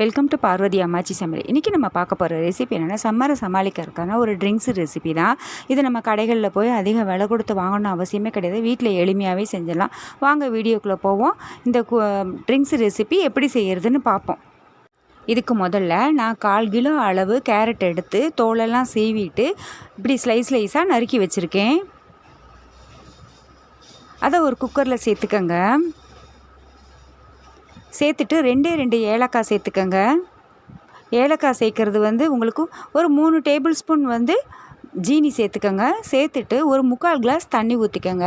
Welcome to Parvati அம்மாச்சி சமையல் இன்றைக்கி நம்ம பார்க்க போகிற ரெசிபி என்னென்னா சம்மரை சமாளிக்கிறதுக்கான ஒரு ட்ரிங்க்ஸ் ரெசிபி தான். இது நம்ம கடைகளில் போய் அதிக விலை கொடுத்து வாங்கணும்னு அவசியமே கிடையாது. வீட்டில் எளிமையாகவே செஞ்சிடலாம். வாங்க வீடியோக்குள்ளே போவோம். இந்த ட்ரிங்க்ஸ் ரெசிபி எப்படி செய்கிறதுன்னு பார்ப்போம். இதுக்கு முதல்ல நான் கால் கிலோ அளவு கேரட் எடுத்து தோலெல்லாம் சீவிட்டு இப்படி ஸ்லைஸ் ஸ்லைஸாக நறுக்கி வச்சுருக்கேன். அதை ஒரு குக்கரில் சேர்த்துக்கங்க. சேர்த்துட்டு ரெண்டே ரெண்டு ஏலக்காய் சேர்த்துக்கங்க. ஏலக்காய் சேர்க்குறது வந்து உங்களுக்கு ஒரு மூணு டேபிள் ஸ்பூன் வந்து ஜீனி சேர்த்துக்கங்க. சேர்த்துட்டு ஒரு முக்கால் கிளாஸ் தண்ணி ஊற்றிக்கோங்க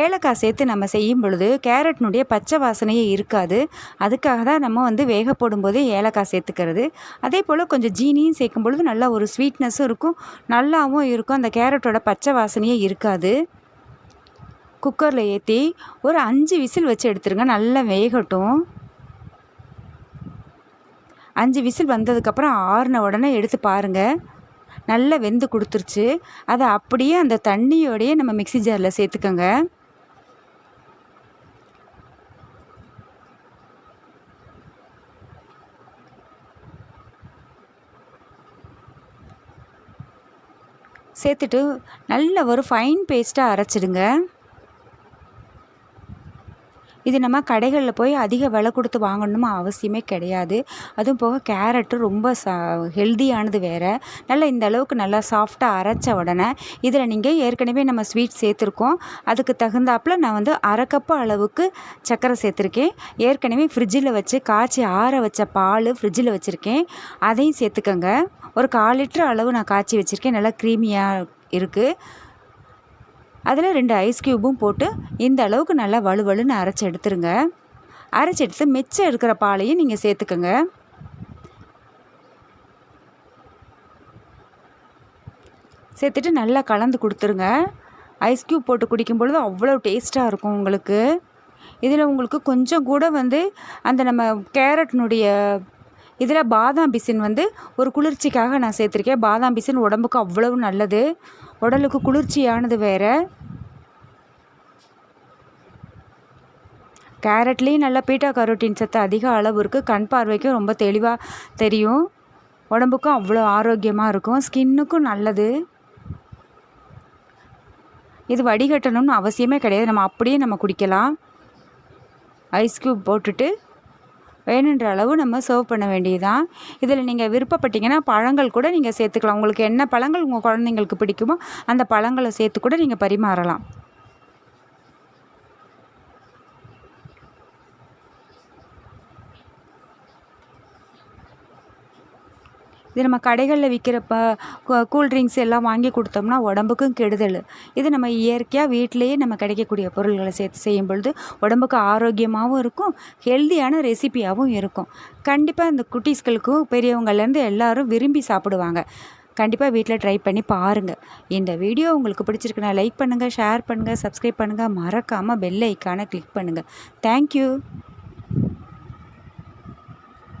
ஏலக்காய் சேர்த்து நம்ம செய்யும் பொழுது கேரட்னுடைய பச்சை வாசனையே இருக்காது. அதுக்காக தான் நம்ம வந்து வேக போடும்போது ஏலக்காய் சேர்த்துக்கிறது. அதே போல் கொஞ்சம் ஜீனியும் சேர்க்கும் பொழுது நல்லா ஒரு ஸ்வீட்னஸும் இருக்கும். நல்லாவும் இருக்கும். அந்த கேரட்டோட பச்சை வாசனையே இருக்காது. குக்கரில் ஏற்றி ஒரு அஞ்சு விசில் வச்சு எடுத்துருங்க. நல்லா வேகட்டும். அஞ்சு விசில் வந்ததுக்கப்புறம் ஆறின உடனே எடுத்து பாருங்கள் நல்லா வெந்து கொடுத்துருச்சு. அதை அப்படியே அந்த தண்ணியோடையே நம்ம மிக்சி ஜாரில் சேர்த்துக்கோங்க. சேர்த்துட்டு நல்ல ஒரு ஃபைன் பேஸ்ட்டாக அரைச்சிடுங்க. இது நம்ம கடைகளில் போய் அதிக விலை கொடுத்து வாங்கணுமா அவசியமே கிடையாது. அதுவும் போக கேரட்டு ரொம்ப ச ஹெல்தியானது வேறு. நல்லா இந்த அளவுக்கு நல்லா சாஃப்டாக அரைச்ச உடனே இதில் நீங்கள் ஏற்கனவே நம்ம ஸ்வீட் சேர்த்துருக்கோம். அதுக்கு தகுந்தாப்பில் நான் வந்து அரை கப்பு அளவுக்கு சர்க்கரை சேர்த்துருக்கேன். ஏற்கனவே ஃப்ரிட்ஜில் வச்சு காய்ச்சி ஆற வச்ச பால் ஃப்ரிட்ஜில் வச்சுருக்கேன். அதையும் சேர்த்துக்கோங்க. ஒரு கால் லிட்டர் அளவு நான் காய்ச்சி வச்சுருக்கேன். நல்லா க்ரீமியாக இருக்குது அதில் ரெண்டு ஐஸ் க்யூபும் போட்டு இந்த அளவுக்கு நல்லா வலுவலுன்னு அரைச்சி எடுத்துருங்க. அரைச்சி எடுத்து மிச்சம் இருக்கிற பாலையும் நீங்கள் சேர்த்துக்கோங்க. சேர்த்துட்டு நல்லா கலந்து கொடுத்துருங்க. ஐஸ் க்யூப் போட்டு குடிக்கும் பொழுது அவ்வளோ டேஸ்ட்டாக இருக்கும் உங்களுக்கு. இதில் உங்களுக்கு கொஞ்சம் கூட வந்து அந்த நம்ம கேரட்னுடைய இதில் பாதாம் பிசின் வந்து ஒரு குளிர்ச்சிக்காக நான் சேர்த்துருக்கேன். பாதாம் பிசின் உடம்புக்கு அவ்வளவு நல்லது. உடலுக்கு குளிர்ச்சியானது வேறு. கேரட்லேயும் நல்ல பீட்டா கரோட்டின் சத்து அதிக அளவு இருக்குது கண் பார்வைக்கும் ரொம்ப தெளிவாக தெரியும். உடம்புக்கும் அவ்வளோ ஆரோக்கியமாக இருக்கும். ஸ்கின்னுக்கும் நல்லது. இது வடிகட்டணும்னு அவசியமே கிடையாது. நம்ம அப்படியே நம்ம குடிக்கலாம். ஐஸ் க்யூப் போட்டுட்டு வேணுன்ற அளவு நம்ம சர்வ் பண்ண வேண்டியதுதான். இதில் நீங்கள் விருப்பப்பட்டீங்கன்னா பழங்கள் கூட நீங்கள் சேர்த்துக்கலாம். உங்களுக்கு என்ன பழங்கள் உங்கள் குழந்தைங்களுக்கு பிடிக்குமோ அந்த பழங்களை சேர்த்து கூட நீங்கள் பரிமாறலாம். இது நம்ம கடைகளில் விற்கிற ப கூல்ட்ரிங்க்ஸ் எல்லாம் வாங்கி கொடுத்தோம்னா உடம்புக்கும் கெடுதல். இது நம்ம இயற்கையாக வீட்டிலையே நம்ம கிடைக்கக்கூடிய பொருள்களை சேர்த்து செய்யும் பொழுது உடம்புக்கு ஆரோக்கியமாகவும் இருக்கும் ஹெல்த்தியான ரெசிபியாகவும் இருக்கும். கண்டிப்பாக இந்த குட்டீஸ்களுக்கும் பெரியவங்கள்லேருந்து எல்லோரும் விரும்பி சாப்பிடுவாங்க. கண்டிப்பாக வீட்டில் ட்ரை பண்ணி பாருங்கள் இந்த வீடியோ உங்களுக்கு பிடிச்சிருக்குன்னா லைக் பண்ணுங்கள் ஷேர் பண்ணுங்கள் சப்ஸ்கிரைப் பண்ணுங்கள் மறக்காமல் பெல் ஐக்கானை கிளிக் பண்ணுங்கள் தேங்க்யூ